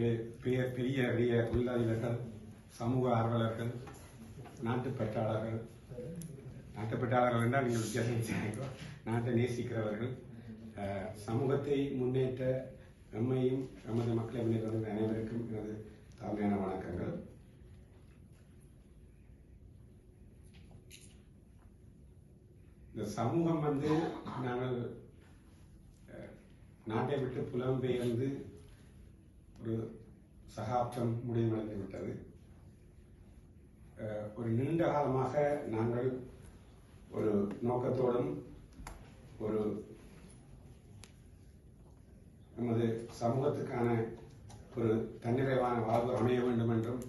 பெரிய பெரிய பெரிய சமூக ஆர்வலர்கள் நாட்டு பெற்றாளர்கள். நாட்டு பெற்றாளர்கள் என்றால் நீங்கள் வித்தியாசம் நாட்டை நேசிக்கிறவர்கள். சமூகத்தை முன்னேற்ற நம்மையும் நமது மக்களை முன்னேற்ற அனைவருக்கும் எனது தாழ்மையான வணக்கங்கள். இந்த சமூகம் வந்து நாங்கள் நாட்டை விட்டு புலம்பெயர்ந்து ஒரு சகாப்தம் முடிவடைந்து விட்டது. அஹ், ஒரு நீண்ட காலமாக நாங்கள் ஒரு நோக்கத்தோடும் ஒரு நமது சமூகத்துக்கான ஒரு தன்னிறைவான வாழ்வு அமைய வேண்டும் என்றும்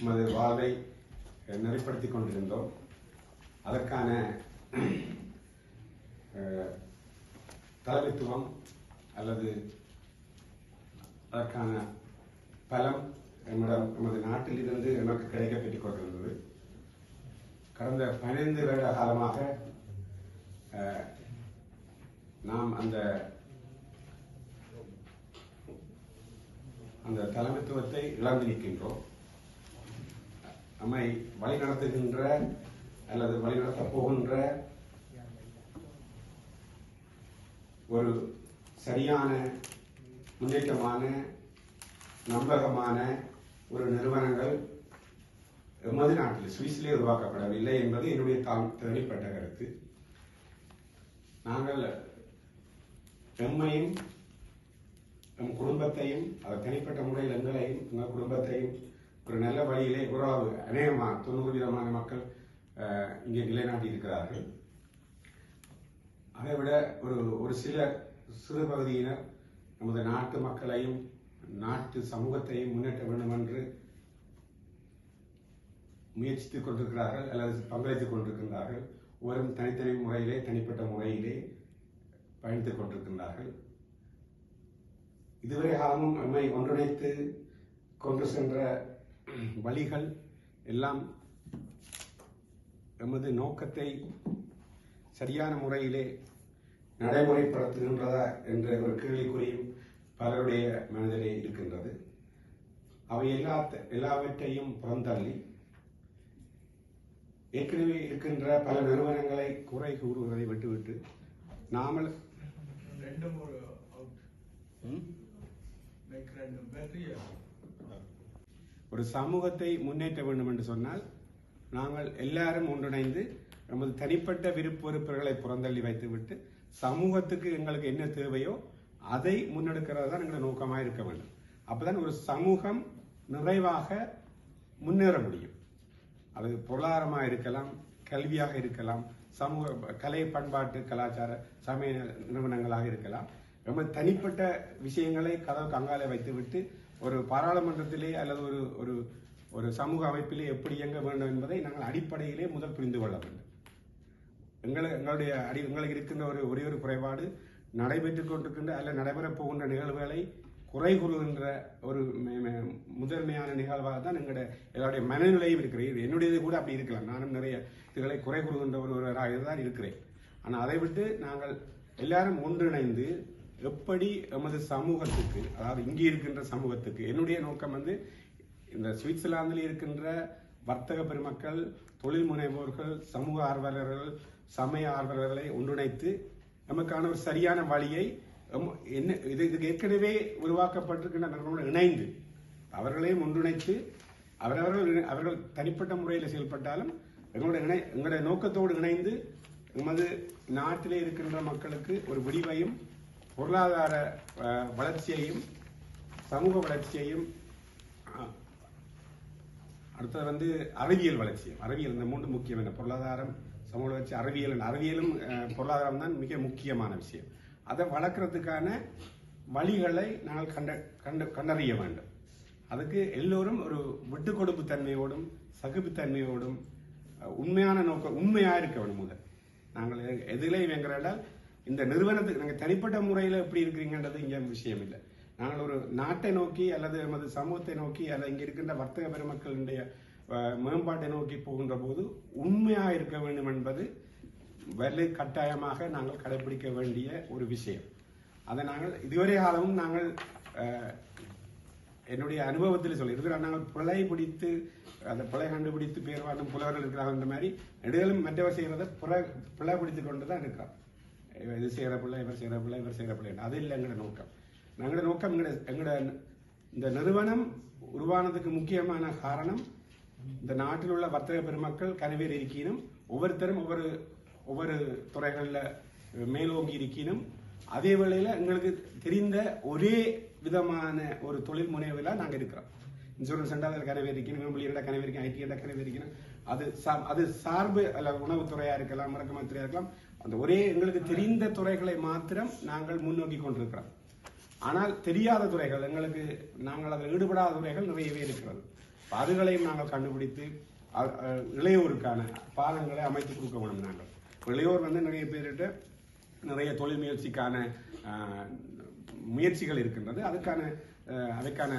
நமது வாழ்வை நெறிப்படுத்திக் கொண்டிருந்தோம். அதற்கான அஹ், தலைமைத்துவம் அல்லது அதற்கான பலம் நம்மிடம் நமது நாட்டில் இருந்து நமக்கு கிடைக்கப்பட்டுக் கொண்டிருந்தது. கடந்த பதினைந்து வருட காலமாக அஹ், நாம் அந்த அந்த தலைமைத்துவத்தை இழந்து நிற்கின்றோம் நம்மை வழிநடத்துகின்ற அல்லது வழிநடத்தப் போகின்ற ஒரு சரியான முன்னேற்றமான நம்பகமான ஒரு நிறுவனங்கள் எமது நாட்டில் சுவிஸிலே உருவாக்கப்படவில்லை என்பது என்னுடைய தாம் தனிப்பட்ட கருத்து. நாங்கள் எம்மையும் நம் குடும்பத்தையும் அது தனிப்பட்ட முறையில் எங்களையும் எங்கள் குடும்பத்தையும் ஒரு நல்ல வழியிலே உறவு அநேகமாக தொண்ணூறு விதமான மக்கள் இங்கே நிலைநாட்டி இருக்கிறார்கள். அதை விட ஒரு ஒரு சில சிறு பகுதியினர் நமது நாட்டு மக்களையும் நாட்டு சமூகத்தையும் முன்னேற்ற வேண்டும் என்று முயற்சித்துக் கொண்டிருக்கிறார்கள் அல்லது பங்களித்துக் கொண்டிருக்கின்றார்கள். ஒவ்வொரும் தனித்தனி முறையிலே தனிப்பட்ட முறையிலே பயணித்துக் கொண்டிருக்கின்றார்கள். இதுவரை காலமும் நம்மை ஒன்றிணைத்து கொண்டு சென்ற வழிகள் எல்லாம் எமது நோக்கத்தை சரியான முறையிலே நடைமுறைப்படுத்துகின்றதா என்ற ஒரு கேள்விக்குறியும் பலருடைய மனதிலே இருக்கின்றது. அவை எல்லா எல்லாவற்றையும் புறந்தள்ளி ஏற்கனவே இருக்கின்ற பல நிறுவனங்களை குறை கூறுவதை விட்டுவிட்டு நாமல் ஒரு சமூகத்தை முன்னேற்ற வேண்டும் என்று சொன்னால் நாங்கள் எல்லாரும் ஒன்றிணைந்து நமது தனிப்பட்ட விருப்ப வெறுப்புகளை புறந்தள்ளி வைத்துவிட்டு சமூகத்துக்கு எங்களுக்கு என்ன தேவையோ அதை முன்னெடுக்கிறது தான் எங்களை நோக்கமாக இருக்க வேண்டும். அப்போதான் ஒரு சமூகம் நிறைவாக முன்னேற முடியும். அது பொருளாதாரமாக இருக்கலாம் கல்வியாக இருக்கலாம் சமூக கலை பண்பாட்டு கலாச்சார சமய நிறுவனங்களாக இருக்கலாம். ரொம்ப தனிப்பட்ட விஷயங்களை கதவு கங்காலை வைத்துவிட்டு ஒரு பாராளுமன்றத்திலே அல்லது ஒரு ஒரு ஒரு சமூக அமைப்பிலே எப்படி இயங்க வேண்டும் என்பதை நாங்கள் அடிப்படையிலே முதல் புரிந்து கொள்ள வேண்டும். எங்களை எங்களுடைய அடி எங்களுக்கு இருக்கின்ற ஒரு ஒரே ஒரு குறைபாடு நடைபெற்றுக் கொண்டிருக்கின்ற அல்ல நடைபெறப் போகின்ற நிகழ்வுகளை குறை கூறுகின்ற ஒரு முதன்மையான நிகழ்வாக தான் எங்களுடைய எல்லாருடைய மனநிலையும் இருக்கிறது. இது என்னுடையது கூட அப்படி இருக்கலாம். நானும் நிறைய இதுகளை குறை கூறுகின்ற ஒருவராக தான் இருக்கிறேன். ஆனால் அதை விட்டு நாங்கள் எல்லாரும் ஒன்றிணைந்து எப்படி எமது சமூகத்துக்கு அதாவது இங்கே இருக்கின்ற சமூகத்துக்கு என்னுடைய நோக்கம் வந்து இந்த சுவிட்சர்லாந்தில் இருக்கின்ற வர்த்தக பெருமக்கள் தொழில் முனைவோர்கள் சமூக ஆர்வலர்கள் சமய ஆர்வலர்களை ஒன்றிணைத்து நமக்கான ஒரு சரியான வழியை என்ன இது இதுக்கு ஏற்கனவே உருவாக்கப்பட்டிருக்கின்ற நிறுவனங்கள் இணைந்து அவர்களையும் ஒன்றிணைத்து அவரவர்கள் அவர்கள் தனிப்பட்ட முறையில் செயல்பட்டாலும் எங்களோட இணை எங்களுடைய நோக்கத்தோடு இணைந்து எமது நாட்டிலே இருக்கின்ற மக்களுக்கு ஒரு விடிவையும் பொருளாதார வளர்ச்சியையும் சமூக வளர்ச்சியையும் அடுத்தது வந்து அறிவியல் வளர்ச்சி. அறிவியல் இந்த மூன்று முக்கியம் என்ன? பொருளாதாரம் சமூக வளர்ச்சி அறிவியல் அறிவியலும் பொருளாதாரம் தான் மிக முக்கியமான விஷயம். அதை வளர்க்கறதுக்கான வழிகளை நாங்கள் கண்ட கண்டு கண்டறிய வேண்டும். அதுக்கு எல்லோரும் ஒரு விட்டு கொடுப்பு தன்மையோடும் சகிப்புத்தன்மையோடும் உண்மையான நோக்கம் உண்மையாக இருக்க வேண்டும் முதல். நாங்கள் எ- எதிலே வேங்கிறால் இந்த நிறுவனத்துக்கு நாங்கள் தனிப்பட்ட முறையில் எப்படி இருக்கிறீங்கன்றது இங்கே விஷயம் இல்லை. நாங்கள் ஒரு நாட்டை நோக்கி அல்லது நமது சமூகத்தை நோக்கி அல்லது இங்கே இருக்கின்ற வர்த்தக பெருமக்களுடைய மேம்பாட்டை நோக்கி போகின்ற போது உண்மையாக இருக்க வேண்டும் என்பது வலு கட்டாயமாக நாங்கள் கடைபிடிக்க வேண்டிய ஒரு விஷயம். அதை நாங்கள் இதுவரை காலமும் நாங்கள் என்னுடைய அனுபவத்தில் சொல்லி இருக்கிற நாங்கள் பிழை பிடித்து அந்த பிழை கண்டுபிடித்து பேர் வாழும் புலவர்கள் இருக்கிறாங்க மாதிரி நெடுகளும் மற்றவர் செய்கிறத பிற பிழை பிடித்து கொண்டு தான் இருக்கிறோம். இது செய்கிற பிள்ளை இவர் செய்கிற பிள்ளை இவர் செய்கிற பிள்ளை அது இல்லை எங்களோட நோக்கம். எங்களோட நோக்கம் எங்களோட எங்களோட இந்த நிறுவனம் உருவானதுக்கு முக்கியமான காரணம் இந்த நாட்டில் உள்ள வர்த்தக பெருமக்கள் கனவேர் இருக்கினும் ஒவ்வொருத்தரும் ஒவ்வொரு ஒவ்வொரு துறைகளில் மேலோங்கி இருக்கினும் அதே வேளையில் எங்களுக்கு தெரிந்த ஒரே விதமான ஒரு தொழில் முனைவில் நாங்கள் இருக்கிறோம். இன்சூரன்ஸ் சென்டர் கனவே இருக்கணும் விரும்பலியோட கனவே இருக்கணும் ஐடியோட கனவே இருக்கணும் அது சா- அது சார்பு அல்ல உணவுத்துறையா இருக்கலாம் இறக்குமதி இருக்கலாம் அந்த ஒரே எங்களுக்கு தெரிந்த துறைகளை மாத்திரம் நாங்கள் முன்னோக்கி கொண்டிருக்கிறோம். ஆனால் தெரியாத துறைகள் எங்களுக்கு நாங்கள் அதில் ஈடுபடாத துறைகள் நிறையவே இருக்கிறது. அதுகளையும் நாங்கள் கண்டுபிடித்து இளையோருக்கான பாலங்களை அமைத்து கொடுக்க வேண்டும் நாங்கள். இளையோர் வந்து நிறைய பேர்கிட்ட நிறைய தொழில் முயற்சிக்கான முயற்சிகள் இருக்கின்றது. அதுக்கான அதுக்கான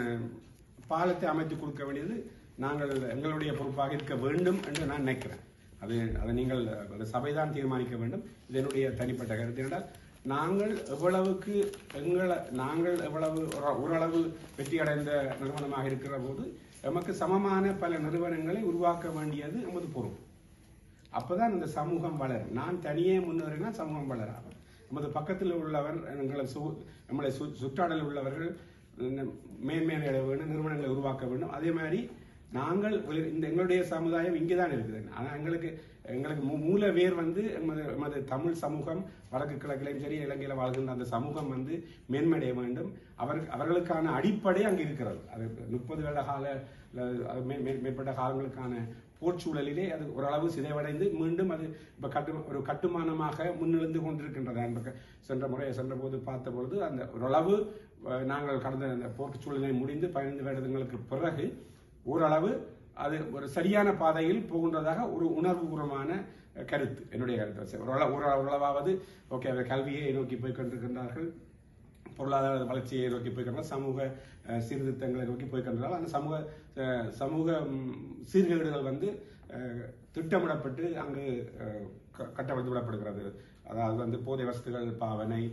பாலத்தை அமைத்து கொடுக்க வேண்டியது நாங்கள் எங்களுடைய பொறுப்பாக இருக்க வேண்டும் என்று நான் நினைக்கிறேன். அது அதை நீங்கள் அந்த சபைதான் தீர்மானிக்க வேண்டும். இது என்னுடைய தனிப்பட்ட கருத்து என்றால் நாங்கள் எவ்வளவுக்கு எங்களை நாங்கள் எவ்வளவு ஓரளவு வெற்றி அடைந்த நிறுவனமாக இருக்கிற போது நமக்கு சமமான பல நிறுவனங்களை உருவாக்க வேண்டியது நமது பொறுப்பு. அப்போதான் இந்த சமூகம் வளரும். நான் தனியே முன்னேறினா சமூகம் வளராகும் நமது பக்கத்தில் உள்ளவர் எங்களை சு நம்மளை சு சுற்றாடலில் உள்ளவர்கள் இந்த வேண்டும் நிறுவனங்களை உருவாக்க வேண்டும். அதே மாதிரி நாங்கள் இந்த எங்களுடைய சமுதாயம் இங்கே தான் இருக்குது. ஆனால் எங்களுக்கு எங்களுக்கு மூல வேர் வந்து எமது தமிழ் சமூகம் வடக்கு கிழக்கிலையும் சரி இலங்கையில் வாழ்கின்ற அந்த சமூகம் வந்து மேன்மடைய வேண்டும். அவர் அவர்களுக்கான அடிப்படை அங்கே இருக்கிறது. அது முப்பது வருட கால மே- மே- மேற்பட்ட காலங்களுக்கான போர்ச்சூழலிலே அது ஓரளவு சிதைவடைந்து மீண்டும் அது இப்போ கட்டு ஒரு கட்டுமானமாக முன்னெழுந்து கொண்டிருக்கின்றது என்ப சென்ற முறை சென்ற போது பார்த்த பொழுது அந்த ஓரளவு நாங்கள் கடந்த அந்த போர்ச்சூழலை முடிந்து பதினைந்து வருடங்களுக்கு பிறகு ஓரளவு அது ஒரு சரியான பாதையில் போகின்றதாக ஒரு உணர்வுபூர்வமான கருத்து. என்னுடைய கருத்து. ஓரளவு ஓரளவு- ஓரளவாவது ஓகே அவர் கல்வியை நோக்கி போய் கொண்டிருக்கின்றார்கள். பொருளாதார வளர்ச்சியை நோக்கி போய்க்கின்றால் சமூக சீர்திருத்தங்களை நோக்கி போய்க்கின்றால் அந்த சமூக சமூக சீர்கேடுகள் வந்து திட்டமிடப்பட்டு அங்கு கட்டமைத்து விடப்படுகிறது அதாவது வந்து போதை வசதிகள் பாவனை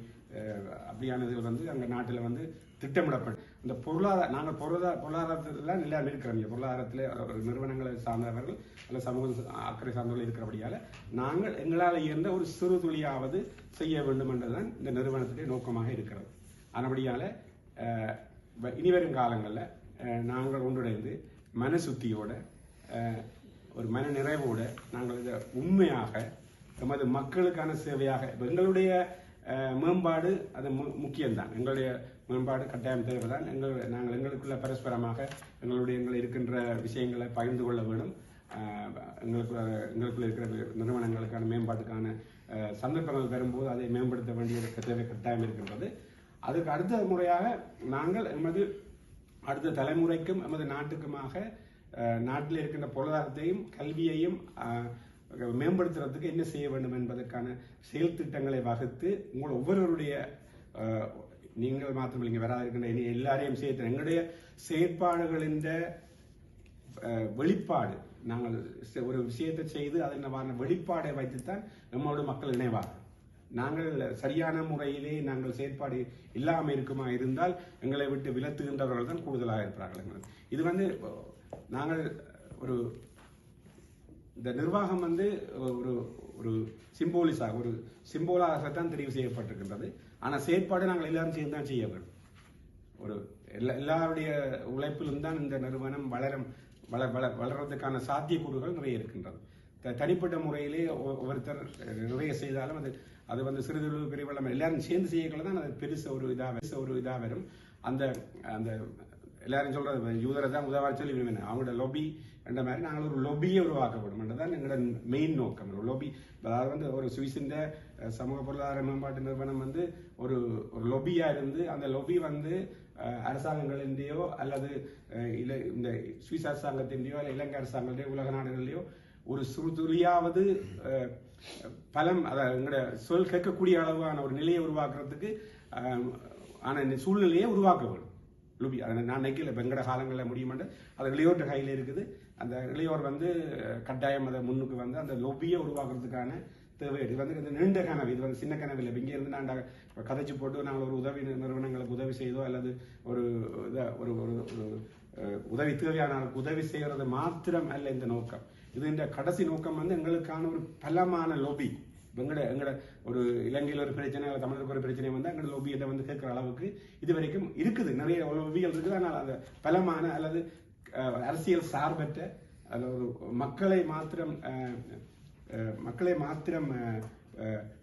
அப்படியானது வந்து அங்கே நாட்டில் வந்து திட்டமிடப்பட்டு இந்த பொருளாதார நாங்கள் பொருளாதார பொருளாதாரத்தில் எல்லாம் இருக்கிறோம். இங்கே பொருளாதாரத்தில் ஒரு நிறுவனங்களை சார்ந்தவர்கள் அல்ல சமூக அக்கறை சார்ந்தவர்கள் இருக்கிறபடியால நாங்கள் எங்களால் இருந்த ஒரு சிறு துளியாவது செய்ய வேண்டும் என்றுதான் இந்த நிறுவனத்துடைய நோக்கமாக இருக்கிறது. அதனபடியால் இனிவரும் காலங்களில் நாங்கள் ஒன்றிணைந்து மனசுத்தியோடு ஒரு மன நிறைவோடு நாங்கள் இதை உண்மையாக எமது மக்களுக்கான சேவையாக எங்களுடைய மேம்பாடு அது மு- முக்கியம்தான். எங்களுடைய மேம்பாடு கட்டாயம் தேவைதான். எங்கள் நாங்கள் எங்களுக்குள்ள பரஸ்பரமாக எங்களுடைய எங்கள் இருக்கின்ற விஷயங்களை பகிர்ந்து கொள்ள வேண்டும். எங்களுக்குள்ள எங்களுக்குள்ள இருக்கிற நிறுவனங்களுக்கான மேம்பாட்டுக்கான சந்தர்ப்பங்கள் வரும்போது அதை மேம்படுத்த வேண்டிய தேவை கட்டாயம் இருக்கின்றது. அதுக்கு அடுத்த முறையாக நாங்கள் எமது அடுத்த தலைமுறைக்கும் எமது நாட்டுக்குமாக நாட்டில் இருக்கின்ற பொருளாதாரத்தையும் கல்வியையும் மேம்படுத்துறதுக்கு என்ன செய்ய வேண்டும் என்பதற்கான செயல் திட்டங்களை வகுத்து உங்கள் ஒவ்வொருவருடைய நீங்கள் மாத்திரம் இல்லைங்க வராது இருக்கின்ற எல்லாரையும் சேர்த்து எங்களுடைய செயற்பாடுகளின் வெளிப்பாடு நாங்கள் ஒரு விஷயத்தை செய்து அதன் வெளிப்பாடை வைத்துத்தான் நம்மளோட மக்கள் இணைவார்கள். நாங்கள் சரியான முறையிலே நாங்கள் செயற்பாடு இல்லாமல் இருக்குமா இருந்தால் எங்களை விட்டு விலத்துகின்றவர்கள் தான் கூடுதலாக இருக்கிறார்கள் எங்களுக்கு. இது வந்து நாங்கள் ஒரு இந்த நிர்வாகம் வந்து ஒரு ஒரு சிம்போலிஸாக ஒரு சிம்போலாகத்தான் தெரிவு செய்யப்பட்டிருக்கின்றது. ஆனால் செயற்பாடு நாங்கள் எல்லாரும் சேர்ந்து தான் செய்ய வேண்டும். ஒரு எல்லா எல்லாருடைய உழைப்பிலும் தான் இந்த நிறுவனம் வளரும் வள வள வளர்றதுக்கான சாத்தியக்கூறுகள் நிறைய இருக்கின்றது. த- தனிப்பட்ட முறையிலே ஒவ்வொருத்தர் நிறைய செய்தாலும் அது அது வந்து சிறிதளவு பெரியவளம் எல்லாரும் சேர்ந்து செய்யக்களை தான் அது பெருச ஒரு இதாக பெருசு ஒரு இதாக வரும். அந்த அந்த எல்லாரும் சொல்றது யூதரை தான் உதவா சொல்லி விரும்பினேன் அவங்களோட லொபி என்ற மாதிரி நாங்கள் ஒரு லொபியை உருவாக்கப்படும் என்றதான் எங்களோட மெயின் நோக்கம். ஒரு லொபி அதாவது வந்து ஒரு சுவிஸின் சமூக பொருளாதார மேம்பாட்டு நிறுவனம் வந்து ஒரு ஒரு லொபியாக இருந்து அந்த லொபி வந்து அரசாங்கங்களின்றையோ அரசாங்கங்களின்டையோ அல்லது இல்லை இந்த சுவிஸ் அரசாங்கத்தின்டையோ இல்லை இலங்கை அரசாங்கத்திலேயோ உலக நாடுகளிலேயோ ஒரு சுறுதுறியாவது பலம் அதாவது எங்களோட சொல் கேட்கக்கூடிய அளவான ஒரு நிலையை உருவாக்குறதுக்கு ஆன சூழ்நிலையை உருவாக்க வேணும் லுபி அதை நான் நினைக்கல வெங்கட காலங்களில் முடியுமென்று அது இளையோர் கையில் இருக்குது. அந்த இளையோர் வந்து கட்டாயம் அதை முன்னுக்கு வந்து அந்த லொபியை உருவாக்குறதுக்கான தேவை. இது வந்து இந்த நீண்ட கனவு இது வந்து சின்ன கனவு இல்லை. இங்கேருந்து இருந்து நான் கதைச்சு போட்டு நாங்கள் ஒரு உதவி நிறுவனங்களுக்கு உதவி செய்தோ அல்லது ஒரு இதை ஒரு ஒரு உதவி தேவையானவர்களுக்கு உதவி செய்கிறது மாத்திரம் அல்ல இந்த நோக்கம். இது இந்த கடைசி நோக்கம் வந்து எங்களுக்கான ஒரு பலமான லொபி எங்கட எங்கட ஒரு இலங்கையில் ஒரு பிரச்சனை அல்லது தமிழருக்கு ஒரு பிரச்சனை வந்து எங்கட லொபி இதை வந்து கேட்குற அளவுக்கு இது வரைக்கும் இருக்குது. நிறைய லொபிகள் இருக்குது. ஆனால் அந்த பலமான அல்லது அஹ், அரசியல் சார்பற்ற அல்லது ஒரு மக்களை மாத்திரம் அஹ், மக்களை மாத்திரம்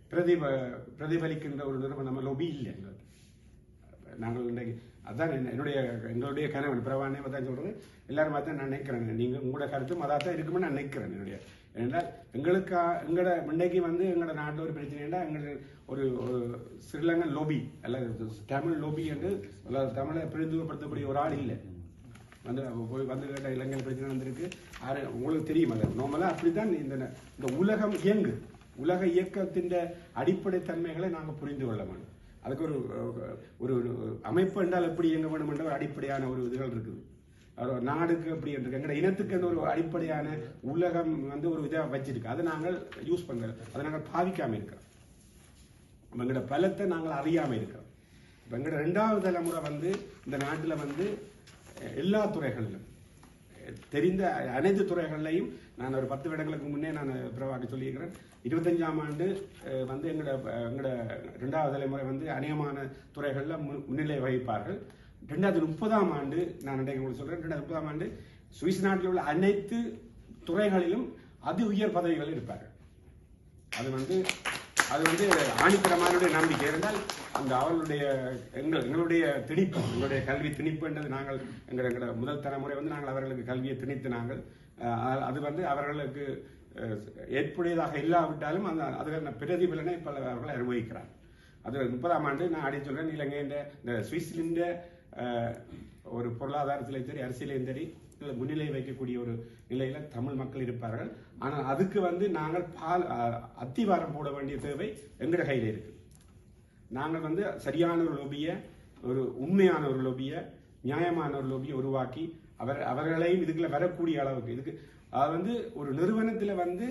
பிரதிப பிரதிபலிக்கின்ற ஒரு நிறுவனம் லொபி இல்லை எங்களுக்கு நாங்கள் இன்றைக்கு அதுதான் என்ன- என்னுடைய எங்களுடைய கனவு பிரபானே தான் சொல்றது எல்லாரும் பார்த்தா நான் நினைக்கிறேன் நீங்கள் உங்களோட கருத்தும் அதாக தான் இருக்குமே நான் நினைக்கிறேன் என்னுடைய. ஏனென்றால் எங்களுக்கா எங்களோட முன்னைக்கு வந்து எங்களோட நாட்டில் ஒரு பிரச்சனைனா எங்களோட ஒரு ஒரு ஸ்ரீலங்கன் லோபி அல்லது தமிழ் லோபி என்று தமிழை பிரதிநிதிப்படுத்தக்கூடிய ஒரு ஆள் இல்லை. வந்து போய் வந்து கேட்ட இலங்கையில் பிரச்சனை வந்திருக்கு. ஆறு உங்களுக்கு தெரியும் அது நார்மலாக அப்படிதான் இந்த இந்த உலகம் இயங்கு. உலக இயக்கத்தின் அடிப்படை தன்மைகளை நாங்கள் புரிந்து கொள்ள வேண்டும். அதுக்கு ஒரு ஒரு ஒரு அமைப்பு என்றால் எப்படி இயங்க வேண்டும் என்ற ஒரு அடிப்படையான ஒரு இதுகள் இருக்குது. ஒரு நாடுக்கு அப்படி இருக்கு எங்களோட இனத்துக்கு அந்த ஒரு அடிப்படையான உலகம் வந்து ஒரு இதாக வச்சிருக்கு. அதை நாங்கள் யூஸ் பண்ணுறோம் அதை நாங்கள் பாவிக்காம இருக்கிறோம். எங்களோட பலத்தை நாங்கள் அறியாம இருக்கிறோம். இப்போ எங்களோட ரெண்டாவது தலைமுறை வந்து இந்த நாட்டில் வந்து எல்லா துறைகளிலும் தெரிந்த அனைத்து துறைகள்லையும் நான் ஒரு பத்து வருடங்களுக்கு முன்னே நான் பிறவாக்க சொல்லியிருக்கிறேன். இருபத்தஞ்சாம் ஆண்டு வந்து எங்களோட எங்களோட ரெண்டாவது தலைமுறை வந்து அநேகமான துறைகளில் முன்னிலை வகிப்பார்கள். ரெண்டாயிரத்தி முப்பதாம் ஆண்டு நான் இன்றைக்கு உங்களுக்கு சொல்கிறேன் ரெண்டாயிரத்தி முப்பதாம் ஆண்டு சுவிஸ் நாட்டில் உள்ள அனைத்து துறைகளிலும் அதி உயர் பதவிகளில் இருப்பார்கள். அது வந்து அது வந்து ஆணித்தரமானுடைய நம்பிக்கை. இருந்தால் அந்த அவர்களுடைய எங்கள் எங்களுடைய திணிப்பு எங்களுடைய கல்வி திணிப்புன்றது நாங்கள் எங்கள் எங்களோட முதல் தலைமுறை வந்து நாங்கள் அவர்களுக்கு கல்வியை திணித்து நாங்கள் அது வந்து அவர்களுக்கு ஏற்புடையதாக இல்லாவிட்டாலும் அந்த அதுக்கான பிரதிபலனை பல அவர்கள் அனுபவிக்கிறார். அது முப்பதாம் ஆண்டு நான் அடி சொல்றேன் இலங்கை இந்த சுவிஸ்லிண்ட பொருளாதாரத்திலையும் சரி அரசியலையும் சரி இதுல முன்னிலை வைக்கக்கூடிய ஒரு நிலையில தமிழ் மக்கள் இருப்பார்கள். ஆனால் அதுக்கு வந்து நாங்கள் பால் அத்திவாரம் போட வேண்டிய தேவை எங்கட கையில் இருக்கு. நாங்கள் வந்து சரியான ஒரு லோபிய ஒரு உண்மையான ஒரு லோபிய நியாயமான ஒரு லோபியை உருவாக்கி அவர் அவர்களையும் இதுக்குள்ள வரக்கூடிய அளவுக்கு இதுக்கு அது வந்து ஒரு நிறுவனத்துல வந்து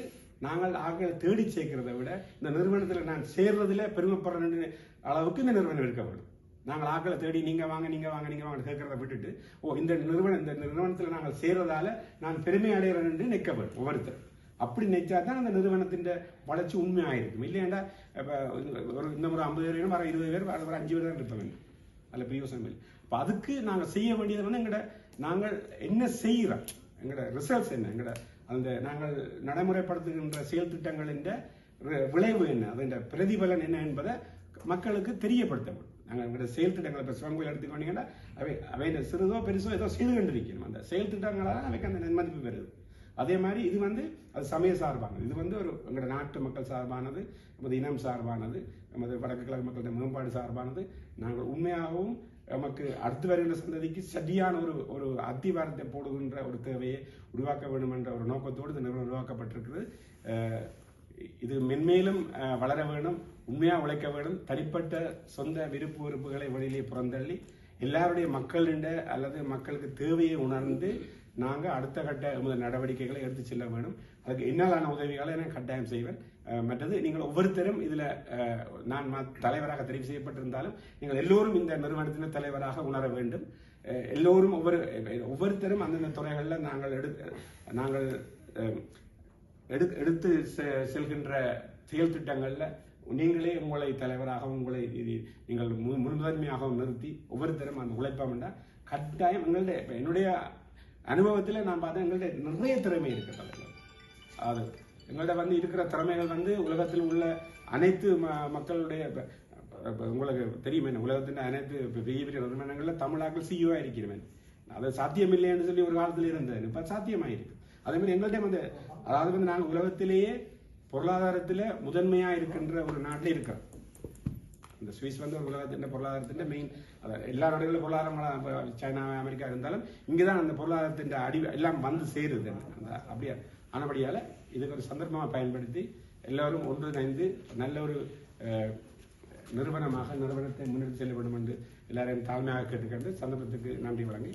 நாங்கள் ஆட்களை தேடி சேர்க்கிறத விட இந்த நிறுவனத்துல நான் சேர்றதுல பெருமைப்படுற அளவுக்கு இந்த நிறுவனம் இருக்க வேண்டும் நாங்கள் ஆக்களை தேடி நீங்கள் வாங்க நீங்கள் வாங்க நீங்கள் வாங்க கேட்கறத விட்டுட்டு ஓ இந்த நிறுவனம் இந்த நிறுவனத்தில் நாங்கள் சேர்றதால நான் பெருமை அடைகிறேன் என்று நிற்க வேண்டும் ஒவ்வொருத்தர். அப்படி நினைச்சா தான் அந்த நிறுவனத்தின் வளர்ச்சி உண்மையாயிருக்கும். இல்லையாண்டா இப்போ ஒரு இந்த முறை ஐம்பது பேர் வர இருபது பேர் வர வர அஞ்சு பேர் தான் இருப்பாங்க அதில் பிரியோசனம் இல்லை. அப்போ அதுக்கு நாங்கள் செய்ய வேண்டியது வந்து எங்கள்கிட்ட நாங்கள் என்ன செய்கிறோம் எங்களோட ரிசல்ட்ஸ் என்ன? எங்களோட அந்த நாங்கள் நடைமுறைப்படுத்துகின்ற செயல் திட்டங்களின் விளைவு என்ன? அதன் பிரதிபலன் என்ன என்பதை மக்களுக்கு தெரியப்படுத்த வேண்டும். நாங்கள் எங்களோட செயல் திட்டங்களை இப்போ சிவங்கோயில் எடுத்துக்கொண்டீங்கன்னா அவை அவை இந்த சிறிதோ பெருசோ ஏதோ செய்து கொண்டிருக்கணும் அந்த செயல் திட்டங்களால் அவைக்கு அந்த நன்மதிப்பு பெறுது. அதே மாதிரி இது வந்து அது சமய சார்பானது. இது வந்து ஒரு எங்களோட நாட்டு மக்கள் சார்பானது நமது இனம் சார்பானது நமது வடக்கு கிழக்கு மக்களுடைய மேம்பாடு சார்பானது. நாங்கள் உண்மையாகவும் நமக்கு அடுத்து வருகின்ற சந்ததிக்கு சரியான ஒரு ஒரு அத்திவாரத்தை போடுகின்ற ஒரு தேவையை உருவாக்க வேண்டும் என்ற ஒரு நோக்கத்தோடு இந்த நிறுவனம் உருவாக்கப்பட்டிருக்கிறது. இது மென்மேலும் வளர வேணும் உண்மையாக உழைக்க வேணும். தனிப்பட்ட சொந்த விருப்பு வெறுப்புகளை வெளியிலே புறந்தள்ளி எல்லாருடைய மக்களிட அல்லது மக்களுக்கு தேவையை உணர்ந்து நாங்கள் அடுத்த கட்ட எமது நடவடிக்கைகளை எடுத்து செல்ல வேணும். அதுக்கு என்னாலான உதவிகளை நான் கட்டாயம் செய்வேன். மற்றது நீங்கள் ஒவ்வொருத்தரும் இதில் நான் ம- தலைவராக தெரிவு செய்யப்பட்டிருந்தாலும் நீங்கள் எல்லோரும் இந்த நிறுவனத்தின் தலைவராக உணர வேண்டும். எல்லோரும் ஒவ்வொரு ஒவ்வொருத்தரும் அந்தந்த துறைகளில் நாங்கள் எடு நாங்கள் எடு எடுத்து செ- செல்கின்ற செயல் திட்டங்களில் நீங்களே உங்களை தலைவராகவும் உங்களை இது நீங்கள் மு- முன்முதன்மையாகவும் நிறுத்தி ஒவ்வொருத்தரும் அந்த உழைப்பாமண்டா கட்டாயம் எங்களுடைய இப்போ என்னுடைய அனுபவத்தில் நான் பார்த்தேன் எங்கள்ட்ட நிறைய திறமை இருக்கு தலைவர் அது எங்கள்ட்ட வந்து இருக்கிற திறமைகள் வந்து உலகத்தில் உள்ள அனைத்து ம- மக்களுடைய உங்களுக்கு தெரியுமே என்ன, உலகத்தின் அனைத்து பெரிய பெரிய நிறுவனங்களில் தமிழாக்கள் சிஇஓ இருக்கிறவன் அது சாத்தியம் இல்லைன்னு சொல்லி ஒரு காலத்தில் இருந்தேன் இப்போ சாத்தியமாயிருக்கு. அதே மாதிரி எங்கள்கிட்ட வந்து அதாவது வந்து நாங்கள் உலகத்திலேயே பொருளாதாரத்தில் முதன்மையாக இருக்கின்ற ஒரு நாட்டில் இருக்கிறோம். இந்த சுவிஸ் வந்து ஒரு உலகத்தின் பொருளாதாரத்தின் மெயின் எல்லா நாடுகளிலும் பொருளாதாரம் சைனா அமெரிக்கா இருந்தாலும் இங்கே தான் அந்த பொருளாதாரத்தின் அடி எல்லாம் வந்து சேருது. அந்த அப்படியா ஆனபடியால் இதுக்கு ஒரு சந்தர்ப்பமாக பயன்படுத்தி எல்லோரும் ஒன்றிணைந்து நல்ல ஒரு நிறுவனமாக நிறுவனத்தை முன்னெடுத்து செல்ல வேண்டும் என்று எல்லாரையும் தாழ்மையாக கேட்டுக்கொண்டு சந்தர்ப்பத்துக்கு நன்றி வழங்கி